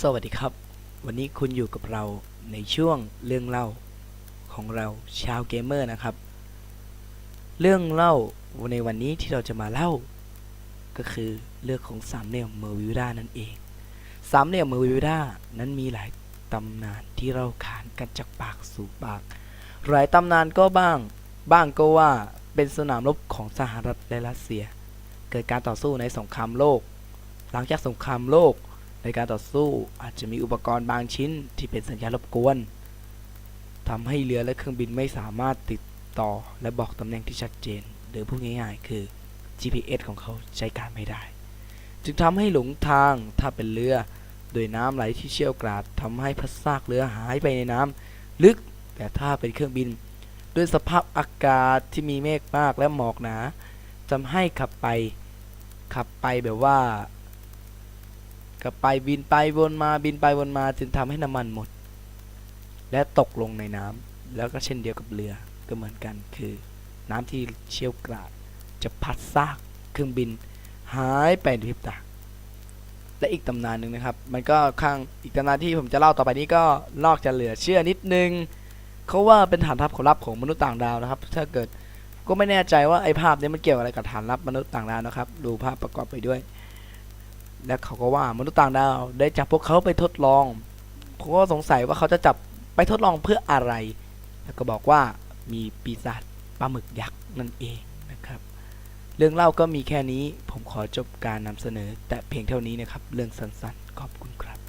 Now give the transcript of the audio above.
สวัสดีครับ วันนี้คุณอยู่กับเราในช่วงเรื่องเล่าของเราชาวเกมเมอร์นะครับ เรื่องเล่าในวันนี้ที่เราจะมาเล่า ก็คือเรื่องของสามเหลี่ยมเมอร์วิวดานั่นเองสามเหลี่ยมเมอร์วิวดานั้นมีหลายตำนานที่เราขานกันจากปากสู่ปาก หลายตำนานก็บ้าง บ้างก็ว่าเป็นสนามรบของสหรัฐและรัสเซีย เกิดการต่อสู้ในสงครามโลก หลังจากสงครามโลก ในการต่อสู้อาจจะมีอุปกรณ์บางชิ้นที่เป็นสัญญาณรบกวนทำให้เรือและเครื่องบินไม่สามารถติดต่อและบอกตำแหน่งที่ชัดเจน หรือพูดง่ายๆ คือ GPS ของเขาใช้การไม่ได้ จึงทำให้หลงทางถ้าเป็นเรือ โดยน้ำไหลที่เชี่ยวกราดทำให้พัดซากเรือหายไปในน้ำลึก แต่ถ้าเป็นเครื่องบิน ด้วยสภาพอากาศที่มีเมฆมากและหมอกหนาทำให้ขับไป ขับไปแบบว่า ขับไปบินไปวนมาบินไปวนมาจึงทำให้น้ำมันหมด และตกลงในน้ำแล้วก็เช่นเดียวกับเรือก็เหมือนกัน คือน้ำที่เชี่ยวกราด จะพัดซากเครื่องบินหายไปในพริบตาและอีกตำนานหนึ่งนะครับ มันก็ข้างอีกตำนานที่ผมจะเล่าต่อไปนี้ก็นอกจะเหลือเชื่อนิดนึงเขาว่าเป็นฐานทัพของลับของมนุษย์ต่างดาวนะครับ ถ้าเกิดก็ไม่แน่ใจว่าไอ้ภาพนี้มันเกี่ยวอะไรกับฐานลับมนุษย์ต่างดาวนะครับ ดูภาพประกอบไปด้วย และเขาก็ว่ามนุษย์ต่างดาวได้จับพวกเขาไปทดลอง ผมก็สงสัยว่าเขาจะจับไปทดลองเพื่ออะไร แล้วก็บอกว่ามีปีศาจปลาหมึกยักษ์นั่นเองนะครับ เรื่องเล่าก็มีแค่นี้ ผมขอจบการนำเสนอ แต่เพียงเท่านี้นะครับ เรื่องสั้นๆ ขอบคุณครับ